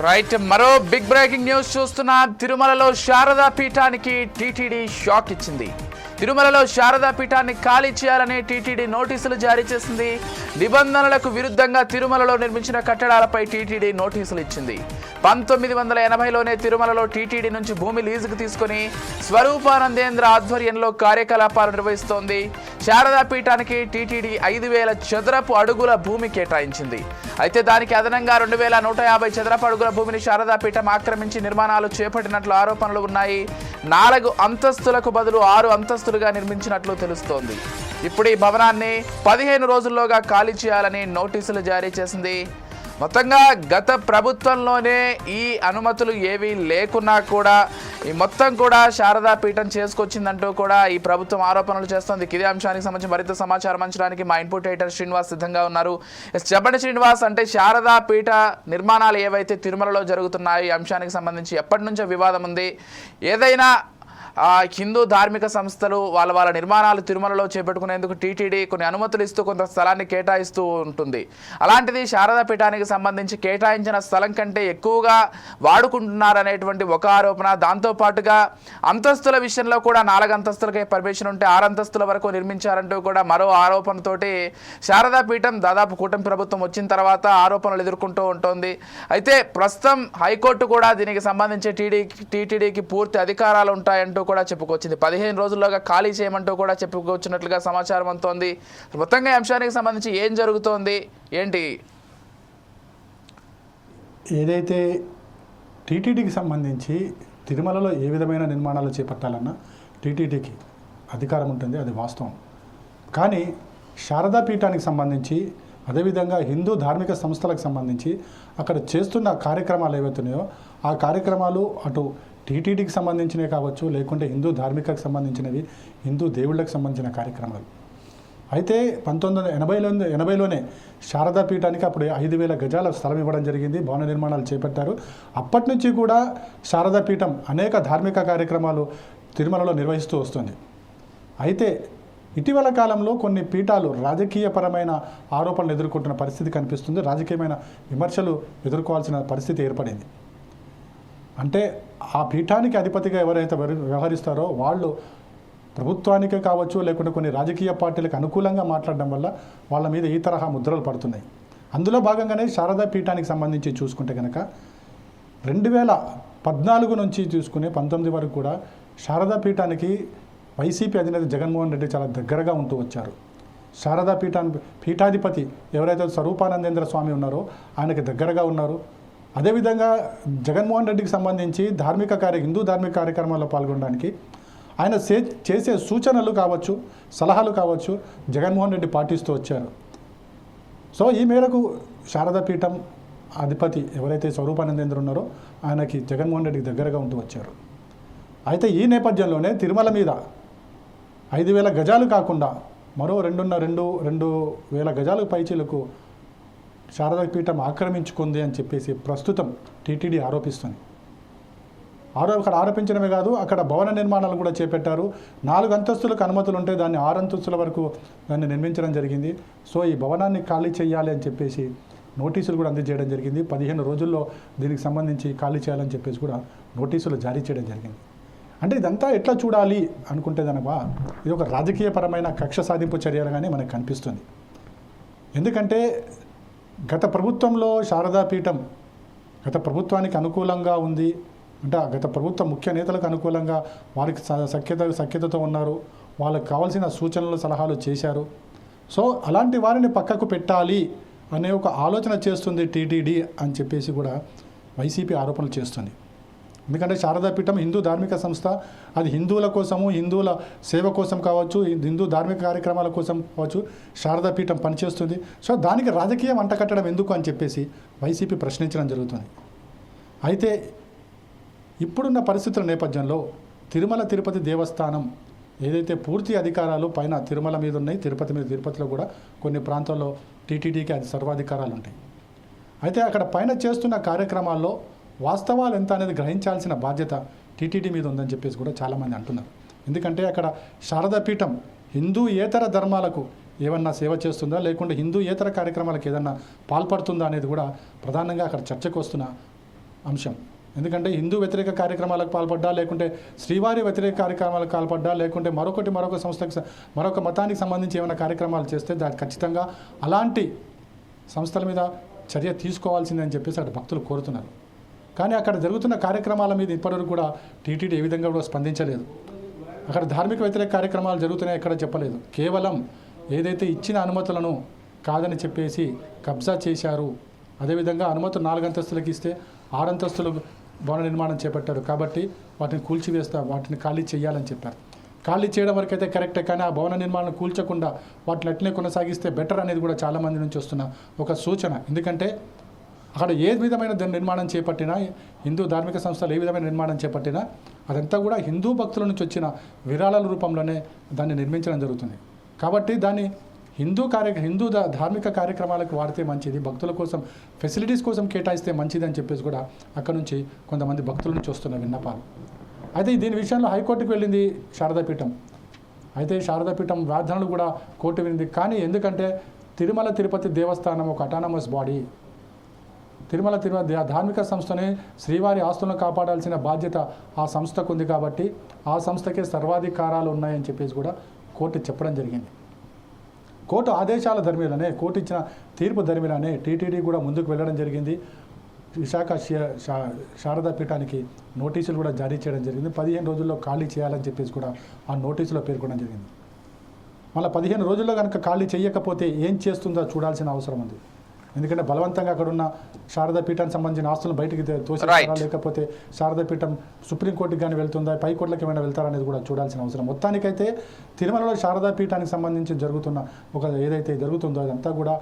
Right మరో big breaking news చూస్తున్న తిరుమలలో శారదా పీఠానికి టీటీడీ షాక్ ఇచ్చింది. తిరుమలలో శారదా పీఠాన్ని ఖాళీ చేయాలని టీటీడీ నోటీసులు జారీ చేసింది. నిబంధనలకు విరుద్ధంగా తిరుమలలో నిర్మించిన కట్టడాలపై టీటీడీ నోటీసులు ఇచ్చింది. పంతొమ్మిది వందల ఎనభైలోనే తిరుమలలో టీటీడీ నుంచి భూమి లీజుకు తీసుకుని స్వరూపానందేంద్ర ఆధ్వర్యంలో కార్యకలాపాలు నిర్వహిస్తోంది. శారదా పీఠానికి టీటీడీ ఐదు వేల చదరపు అడుగుల భూమి కేటాయించింది. అయితే దానికి అదనంగా రెండు వేల నూట యాభై చదరపు అడుగుల భూమిని శారదా పీఠం ఆక్రమించి నిర్మాణాలు చేపట్టినట్లు ఆరోపణలు ఉన్నాయి. నాలుగు అంతస్తులకు బదులు ఆరు అంతస్తులుగా నిర్మించినట్లు తెలుస్తోంది. ఇప్పుడు ఈ భవనాన్ని పదిహేను రోజుల్లోగా ఖాళీ చేయాలని నోటీసులు జారీ చేసింది. మొత్తంగా గత ప్రభుత్వంలోనే ఈ అనుమతులు ఏవి లేకున్నా కూడా ఈ మొత్తం కూడా శారదా పీఠం చేసుకొచ్చిందంటూ కూడా ఈ ప్రభుత్వం ఆరోపణలు చేస్తుంది. ఇదే అంశానికి సంబంధించి మరింత సమాచారం అంచడానికి మా ఇన్పుట్ ఎడిటర్ శ్రీనివాస్ సిద్ధంగా ఉన్నారు. ఎస్, చెప్పండి శ్రీనివాస్ అంటే శారదా పీఠ నిర్మాణాలు ఏవైతే తిరుమలలో జరుగుతున్నాయో ఈ అంశానికి సంబంధించి ఎప్పటి నుంచో వివాదం ఉంది. ఏదైనా హిందూ ధార్మిక సంస్థలు వాళ్ళ వాళ్ళ నిర్మాణాలు తిరుమలలో చేపట్టుకునేందుకు టీటీడీ కొన్ని అనుమతులు ఇస్తూ కొంత స్థలాన్ని కేటాయిస్తూ ఉంటుంది. అలాంటిది శారదా పీఠానికి సంబంధించి కేటాయించిన స్థలం కంటే ఎక్కువగా వాడుకుంటున్నారనేటువంటి ఒక ఆరోపణ. దాంతోపాటుగా అంతస్తుల విషయంలో కూడా నాలుగు అంతస్తులకే పర్మిషన్ ఉంటే ఆరు అంతస్తుల వరకు నిర్మించారంటూ కూడా మరో ఆరోపణతోటి శారదా పీఠం దాదాపు కూటమి ప్రభుత్వం వచ్చిన తర్వాత ఆరోపణలు ఎదుర్కొంటూ ఉంటుంది. అయితే ప్రస్తుతం హైకోర్టు కూడా దీనికి సంబంధించి టీడీ టీటీడీకి పూర్తి అధికారాలు ఉంటాయంటూ కూడా చెప్పుకొచ్చింది. పదిహేను రోజుల్లోగా ఖాళీ చేయమంటూ కూడా చెప్పుకొచ్చినట్లుగా సమాచారం అంతోంది మొత్తంగా ఈ అంశానికి సంబంధించి ఏం జరుగుతోంది? ఏంటి? ఏదైతే టీటీడీకి సంబంధించి తిరుమలలో ఏ విధమైన నిర్మాణాలు చేపట్టాలన్నా టీటీడీకి అధికారం ఉంటుంది అది వాస్తవం. కానీ శారదా పీఠానికి సంబంధించి అదేవిధంగా హిందూ ధార్మిక సంస్థలకు సంబంధించి అక్కడ చేస్తున్న కార్యక్రమాలు ఏవైతున్నాయో ఆ కార్యక్రమాలు అటు టీటీడీకి సంబంధించినవి కావచ్చు లేకుంటే హిందూ ధార్మికకు సంబంధించినవి హిందూ దేవుళ్ళకు సంబంధించిన కార్యక్రమాలు. అయితే పంతొమ్మిది వందల ఎనభైలో ఎనభైలోనే శారదా పీఠానికి అప్పుడు ఐదు వేల గజాల స్థలం ఇవ్వడం జరిగింది భవన నిర్మాణాలు చేపట్టారు. అప్పటి నుంచి కూడా శారదా పీఠం అనేక ధార్మిక కార్యక్రమాలు తిరుమలలో నిర్వహిస్తూ వస్తుంది. అయితే ఇటీవల కాలంలో కొన్ని పీఠాలు రాజకీయపరమైన ఆరోపణలు ఎదుర్కొంటున్న పరిస్థితి కనిపిస్తుంది. రాజకీయమైన విమర్శలు ఎదుర్కోవాల్సిన పరిస్థితి ఏర్పడింది. అంటే ఆ పీఠానికి అధిపతిగా ఎవరైతే వ్యవహరిస్తారో వాళ్ళు ప్రభుత్వానికే కావచ్చు లేకుంటే కొన్ని రాజకీయ పార్టీలకు అనుకూలంగా మాట్లాడడం వల్ల వాళ్ళ మీద ఈ తరహా ముద్రలు పడుతున్నాయి. అందులో భాగంగానే శారదా పీఠానికి సంబంధించి చూసుకుంటే కనుక రెండు వేల పద్నాలుగు నుంచి చూసుకుని పంతొమ్మిది వరకు కూడా శారదా పీఠానికి వైసీపీ అధినేత జగన్మోహన్ రెడ్డి చాలా దగ్గరగా ఉంటూ వచ్చారు. శారదా పీఠాన్ని పీఠాధిపతి ఎవరైతే స్వరూపానందేంద్ర స్వామి ఉన్నారో ఆయనకి దగ్గరగా ఉన్నారు. అదేవిధంగా జగన్మోహన్ రెడ్డికి సంబంధించి ధార్మిక కార్య హిందూ ధార్మిక కార్యక్రమాల్లో పాల్గొనడానికి ఆయన సే చేసే సూచనలు కావచ్చు సలహాలు కావచ్చు జగన్మోహన్ రెడ్డి పాటిస్తూ వచ్చారు. సో ఈ మేరకు శారదా పీఠం అధిపతి ఎవరైతే స్వరూపానందేంద్ర ఉన్నారో ఆయనకి జగన్మోహన్ రెడ్డికి దగ్గరగా ఉంటూ వచ్చారు. అయితే ఈ నేపథ్యంలోనే తిరుమల మీద ఐదు వేల గజాలు కాకుండా మరో రెండున్న రెండు రెండు వేల గజాలు పైచీలకు శారదా పీఠం ఆక్రమించుకుంది అని చెప్పేసి ప్రస్తుతం టీటీడీ ఆరోపిస్తుంది. ఆరో అక్కడ ఆరోపించడమే కాదు అక్కడ భవన నిర్మాణాలు కూడా చేపట్టారు. నాలుగు అంతస్తులకు అనుమతులు ఉంటే దాన్ని ఆరు అంతస్తుల వరకు దాన్ని నిర్మించడం జరిగింది. సో ఈ భవనాన్ని ఖాళీ చేయాలి అని చెప్పేసి నోటీసులు కూడా అందజేయడం జరిగింది. పదిహేను రోజుల్లో దీనికి సంబంధించి ఖాళీ చేయాలని చెప్పేసి కూడా నోటీసులు జారీ చేయడం జరిగింది. అంటే ఇదంతా ఎట్లా చూడాలి అనుకుంటే దనబా ఇది ఒక రాజకీయపరమైన కక్ష సాధింపు చర్యలుగానే మనకు కనిపిస్తుంది. ఎందుకంటే గత ప్రభుత్వంలో శారదా పీఠం గత ప్రభుత్వానికి అనుకూలంగా ఉంది. అంటే గత ప్రభుత్వ ముఖ్య నేతలకు అనుకూలంగా వారికి స- సఖ్యత సఖ్యతతో ఉన్నారు. వాళ్ళకి కావాల్సిన సూచనలు సలహాలు చేశారు. సో అలాంటి వారిని పక్కకు పెట్టాలి అనే ఒక ఆలోచన చేస్తుంది టీటీడీ అని చెప్పేసి కూడా వైసీపీ ఆరోపణలు చేస్తుంది. ఎందుకంటే శారదా పీఠం హిందూ ధార్మిక సంస్థ. అది హిందువుల కోసము హిందువుల సేవ కోసం కావచ్చు హిందూ ధార్మిక కార్యక్రమాల కోసం కావచ్చు శారదా పీఠం పనిచేస్తుంది. సో దానికి రాజకీయం అంటకట్టడం ఎందుకు అని చెప్పేసి వైసీపీ ప్రశ్నించడం జరుగుతుంది. అయితే ఇప్పుడున్న పరిస్థితుల నేపథ్యంలో తిరుమల తిరుపతి దేవస్థానం ఏదైతే పూర్తి అధికారాలు పైన తిరుమల మీద ఉన్నాయి తిరుపతి మీద తిరుపతిలో కూడా కొన్ని ప్రాంతాల్లో టీటీడీకి అది సర్వాధికారాలు ఉంటాయి. అయితే అక్కడ పైన చేస్తున్న కార్యక్రమాల్లో వాస్తవాలు ఎంత అనేది గ్రహించాల్సిన బాధ్యత టీటీడీ మీద ఉందని చెప్పేసి కూడా చాలామంది అంటున్నారు. ఎందుకంటే అక్కడ శారదా పీఠం ఏతర ధర్మాలకు ఏమన్నా సేవ చేస్తుందా? లేకుంటే హిందూ ఏతర కార్యక్రమాలకు ఏదన్నా పాల్పడుతుందా అనేది కూడా ప్రధానంగా అక్కడ చర్చకు వస్తున్న అంశం. ఎందుకంటే హిందూ వ్యతిరేక కార్యక్రమాలకు పాల్పడ్డా లేకుంటే శ్రీవారి వ్యతిరేక కార్యక్రమాలకు పాల్పడ్డా లేకుంటే మరొకటి మరొక సంస్థకి మరొక మతానికి సంబంధించి ఏమైనా కార్యక్రమాలు చేస్తే దానికి ఖచ్చితంగా అలాంటి సంస్థల మీద చర్య తీసుకోవాల్సిందని చెప్పేసి అక్కడ భక్తులు కోరుతున్నారు. కానీ అక్కడ జరుగుతున్న కార్యక్రమాల మీద ఇప్పటివరకు కూడా టీటీడీ ఏ విధంగా కూడా స్పందించలేదు. అక్కడ ధార్మిక వ్యతిరేక కార్యక్రమాలు జరుగుతున్నాయి ఎక్కడ చెప్పలేదు. కేవలం ఏదైతే ఇచ్చిన అనుమతులను కాదని చెప్పేసి కబ్జా చేశారు. అదేవిధంగా అనుమతులు నాలుగు అంతస్తులకు ఇస్తే ఆరు అంతస్తులు భవన నిర్మాణం చేపట్టారు. కాబట్టి వాటిని కూల్చివేస్తా వాటిని ఖాళీ చేయాలని చెప్పారు. ఖాళీ చేయడం వరకు అయితే కరెక్టే కానీ ఆ భవన నిర్మాణం కూల్చకుండా వాటిని అట్లనే కొనసాగిస్తే బెటర్ అనేది కూడా చాలామంది నుంచి వస్తున్న ఒక సూచన. ఎందుకంటే అక్కడ ఏ విధమైన నిర్మాణం చేపట్టినా హిందూ ధార్మిక సంస్థలు ఏ విధమైన నిర్మాణం చేపట్టినా అదంతా కూడా హిందూ భక్తుల నుంచి వచ్చిన విరాళాల రూపంలోనే దాన్ని నిర్మించడం జరుగుతుంది. కాబట్టి దాన్ని హిందూ కార్య హిందూ ధార్మిక కార్యక్రమాలకు వాడితే మంచిది భక్తుల కోసం ఫెసిలిటీస్ కోసం కేటాయిస్తే మంచిది అని చెప్పేసి కూడా అక్కడ నుంచి కొంతమంది భక్తుల నుంచి వస్తున్న విన్నపాలు. అయితే దీని విషయంలో హైకోర్టుకు వెళ్ళింది శారదాపీఠం. అయితే శారదాపీఠం వాదనలు కూడా కోర్టు వినింది. కానీ ఎందుకంటే తిరుమల తిరుపతి దేవస్థానం ఒక అటానమస్ బాడీ తిరుమల తిరుమల ధార్మిక సంస్థని శ్రీవారి ఆస్తులను కాపాడాల్సిన బాధ్యత ఆ సంస్థకు ఉంది కాబట్టి ఆ సంస్థకే సర్వాధికారాలు ఉన్నాయని చెప్పేసి కూడా కోర్టు చెప్పడం జరిగింది. కోర్టు ఆదేశాల ధర్మిలనే కోర్టు ఇచ్చిన తీర్పు ధర్మిలనే టీటీడీ కూడా ముందుకు వెళ్ళడం జరిగింది. విశాఖ శారదా పీఠానికి నోటీసులు కూడా జారీ చేయడం జరిగింది. పదిహేను రోజుల్లో ఖాళీ చేయాలని చెప్పేసి కూడా ఆ నోటీసులో పేర్కొనడం జరిగింది. మళ్ళీ పదిహేను రోజుల్లో కనుక ఖాళీ చేయకపోతే ఏం చేస్తుందో చూడాల్సిన అవసరం ఉంది. ఎందుకంటే బలవంతంగా అక్కడ ఉన్న శారదా పీఠానికి సంబంధించిన ఆస్తులను బయటికి తోసేస్తారా. లేకపోతే శారదా పీఠం సుప్రీంకోర్టుకి కానీ వెళ్తుందా? పై కోర్టులకు ఏమైనా వెళ్తారా అనేది కూడా చూడాల్సిన అవసరం. మొత్తానికైతే తిరుమలలో శారదా పీఠానికి సంబంధించి జరుగుతున్న ఒక ఏదైతే జరుగుతుందో అదంతా కూడా